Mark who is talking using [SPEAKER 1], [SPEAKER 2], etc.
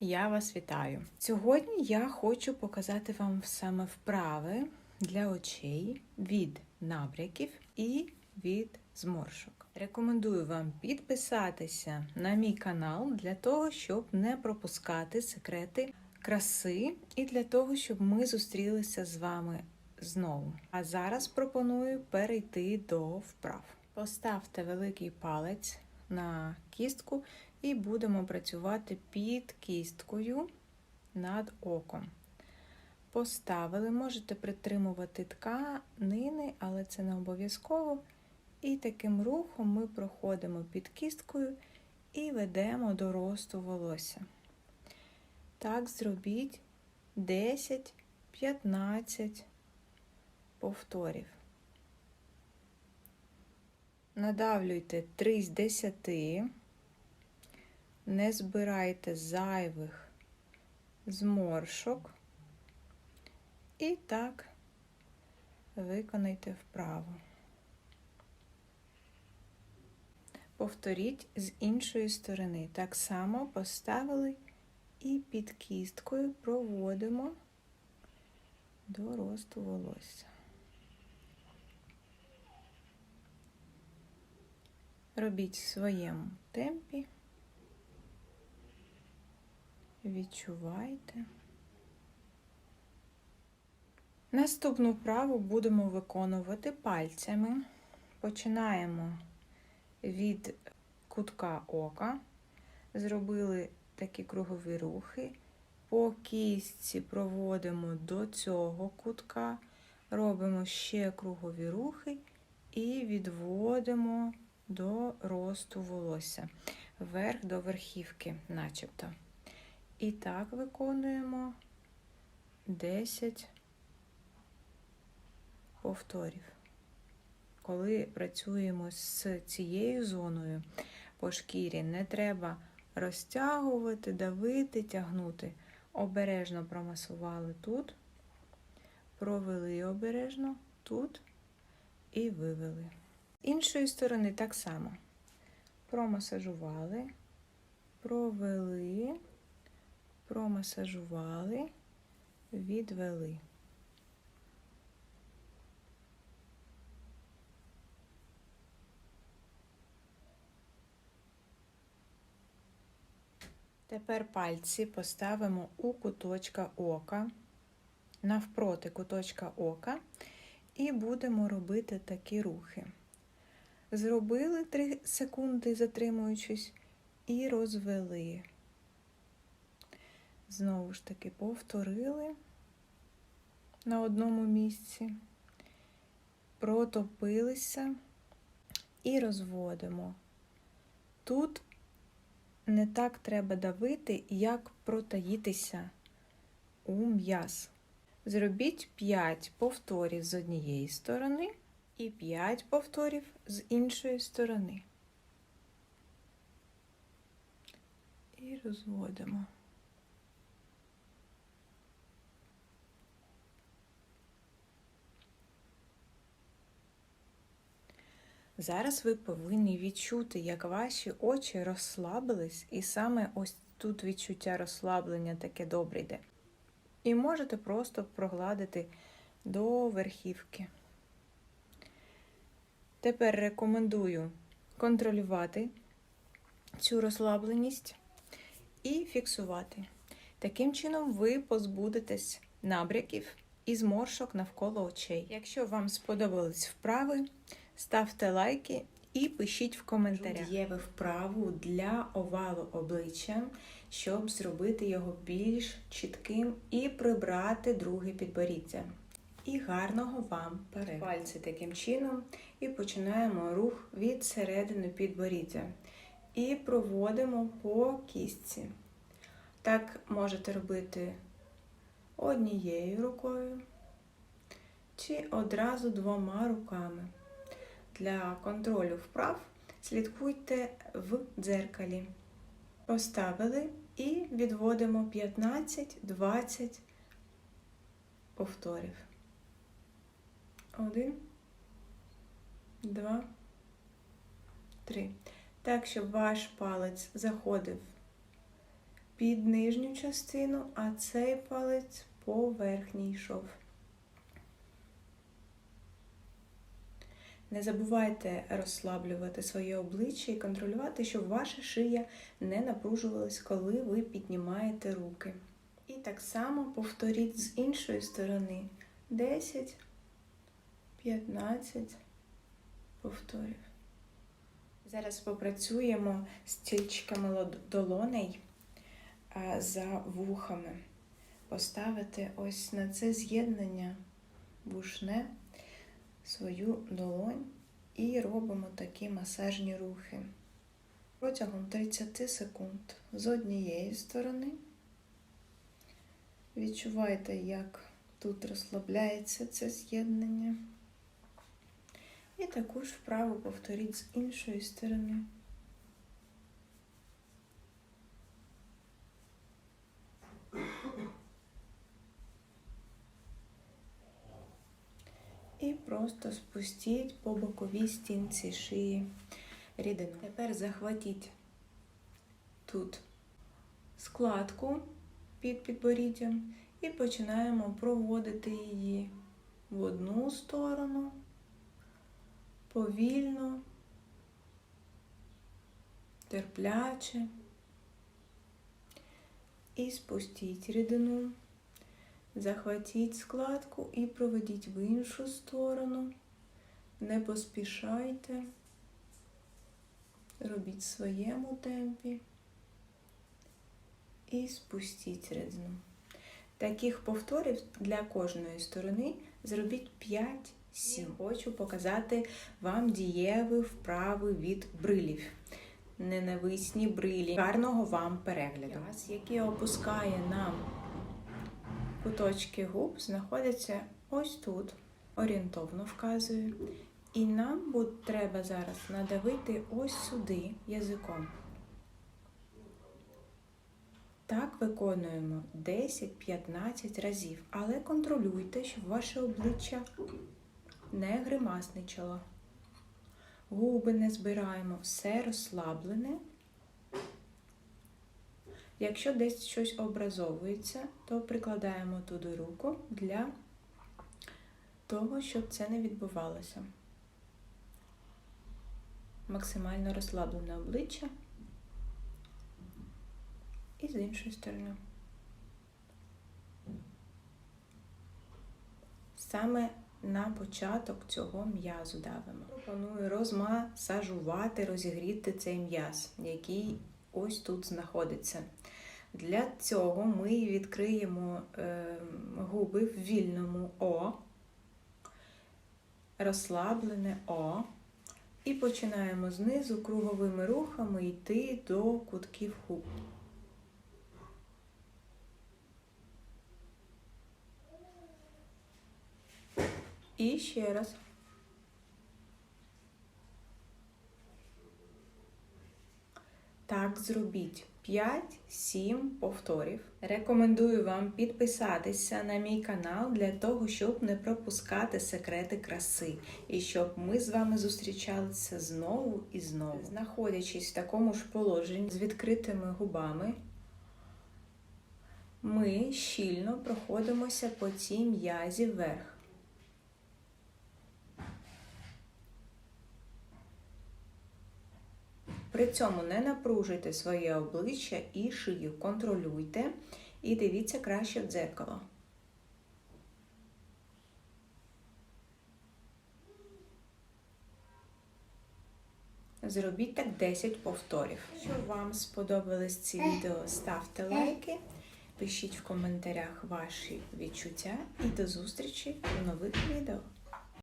[SPEAKER 1] Я вас вітаю. Сьогодні я хочу показати вам саме вправи для очей від набряків і від зморшок. Рекомендую вам підписатися на мій канал для того, щоб не пропускати секрети краси і для того, щоб ми зустрілися з вами знову. А зараз пропоную перейти до вправ. Поставте великий палець на кістку і будемо працювати під кісткою над оком. Поставили, можете притримувати тканини, але це не обов'язково. І таким рухом ми проходимо під кісткою і ведемо до росту волосся. Так, зробіть 10-15 повторів. Надавлюйте 3 з 10 не збирайте зайвих зморшок. І так виконайте вправо. Повторіть з іншої сторони. Так само поставили і під кісткою проводимо до росту волосся. Робіть в своєму темпі. Відчувайте. Наступну вправу будемо виконувати пальцями. Починаємо від кутка ока. Зробили такі кругові рухи. По кістці проводимо до цього кутка, робимо ще кругові рухи і відводимо до росту волосся, вверх до верхівки, начебто. І так виконуємо 10 повторів. Коли працюємо з цією зоною по шкірі, не треба розтягувати, давити, тягнути. Обережно промасували тут, провели обережно тут і вивели. Іншої сторони так само. Промасажували, провели промасажували, відвели. Тепер пальці поставимо у куточка ока, навпроти куточка ока, і будемо робити такі рухи. Зробили 3 секунди, затримуючись, і розвели. Знову ж таки повторили на одному місці, протопилися і розводимо. Тут не так треба давити, як протаїтися у м'яз. Зробіть 5 повторів з однієї сторони і 5 повторів з іншої сторони. І розводимо. Зараз ви повинні відчути, як ваші очі розслабились, і саме ось тут відчуття розслаблення таке добре йде. І можете просто прогладити до верхівки. Тепер рекомендую контролювати цю розслабленість і фіксувати. Таким чином, ви позбудетесь набряків і зморшок навколо очей. Якщо вам сподобались вправи, ставте лайки і пишіть в коментарях. Є вправу для овалу обличчя, щоб зробити його більш чітким і прибрати друге підборіддя. І гарного вам перегляду. Пальці таким чином і починаємо рух від середини підборіддя. І проводимо по кістці. Так можете робити однією рукою чи одразу двома руками. Для контролю вправ слідкуйте в дзеркалі. Поставили і відводимо 15-20 повторів. Один, два, три. Так, щоб ваш палець заходив під нижню частину, а цей палець по верхній йшов. Не забувайте розслаблювати своє обличчя і контролювати, щоб ваша шия не напружувалась, коли ви піднімаєте руки. І так само повторіть з іншої сторони 10, 15 повторів. Зараз попрацюємо стільчиками долоней за вухами. Поставити ось на це з'єднання вушне свою долонь і робимо такі масажні рухи. Протягом 30 секунд з однієї сторони. Відчувайте, як тут розслабляється це з'єднання. І також вправу повторіть з іншої сторони. І просто спустіть по боковій стінці шиї рідину. Тепер захватіть тут складку під підборіддям і починаємо проводити її в одну сторону, повільно, терпляче. І спустіть рідину, захватіть складку і проведіть в іншу сторону. Не поспішайте, робіть в своєму темпі і спустіть рідину. Таких повторів для кожної сторони зробіть 5-7. Хочу показати вам дієві вправи від брилів. Ненависні брилі. Гарного вам перегляду. Який опускає нам куточки губ, знаходиться ось тут. Орієнтовно вказую. І нам буде, треба зараз надавити ось сюди язиком. Так виконуємо 10-15 разів, але контролюйте, щоб ваше обличчя не гримасничало. Губи не збираємо, все розслаблене. Якщо десь щось образовується, то прикладаємо туди руку для того, щоб це не відбувалося. Максимально розслаблене обличчя. І з іншої сторони. Саме на початок цього м'язу давимо. Пропоную розмасажувати, розігріти цей м'яз, який ось тут знаходиться. Для цього ми відкриємо е, губи в вільному О, розслаблене О. І починаємо знизу круговими рухами йти до кутків губ. І ще раз. Так, зробіть 5-7 повторів. Рекомендую вам підписатися на мій канал для того, щоб не пропускати секрети краси. І щоб ми з вами зустрічалися знову і знову. Знаходячись в такому ж положенні з відкритими губами, ми щільно проходимося по цій м'язі вверх. При цьому не напружуйте своє обличчя і шию, контролюйте і дивіться краще в дзеркало. Зробіть так 10 повторів. Якщо вам сподобались ці відео, ставте лайки, пишіть в коментарях ваші відчуття і до зустрічі у нових відео.